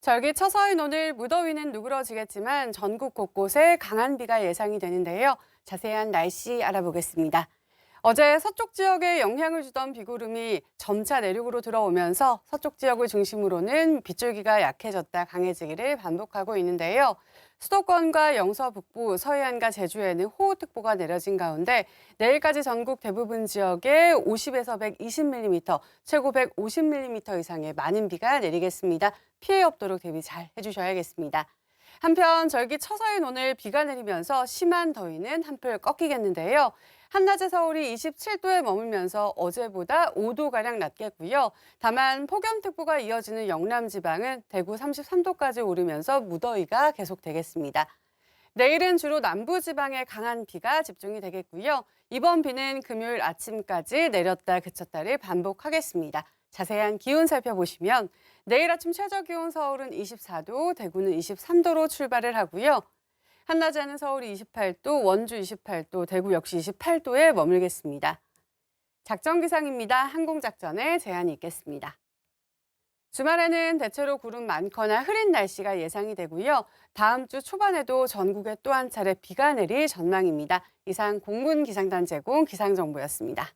절기 처서인 오늘 무더위는 누그러지겠지만 전국 곳곳에 강한 비가 예상이 되는데요. 자세한 날씨 알아보겠습니다. 어제 서쪽 지역에 영향을 주던 비구름이 점차 내륙으로 들어오면서 서쪽 지역을 중심으로는 빗줄기가 약해졌다 강해지기를 반복하고 있는데요. 수도권과 영서 북부, 서해안과 제주에는 호우특보가 내려진 가운데 내일까지 전국 대부분 지역에 50에서 120mm, 최고 150mm 이상의 많은 비가 내리겠습니다. 피해 없도록 대비 잘 해주셔야겠습니다. 한편 절기 처서인 오늘 비가 내리면서 심한 더위는 한풀 꺾이겠는데요. 한낮에 서울이 27도에 머물면서 어제보다 5도가량 낮겠고요. 다만 폭염특보가 이어지는 영남 지방은 대구 33도까지 오르면서 무더위가 계속되겠습니다. 내일은 주로 남부 지방에 강한 비가 집중이 되겠고요. 이번 비는 금요일 아침까지 내렸다 그쳤다를 반복하겠습니다. 자세한 기온 살펴보시면 내일 아침 최저 기온 서울은 24도, 대구는 23도로 출발을 하고요. 한낮에는 서울이 28도, 원주 28도, 대구 역시 28도에 머물겠습니다. 작전 기상입니다. 항공 작전에 제한이 있겠습니다. 주말에는 대체로 구름 많거나 흐린 날씨가 예상이 되고요. 다음 주 초반에도 전국에 또 한 차례 비가 내릴 전망입니다. 이상 공군 기상단 제공 기상정보였습니다.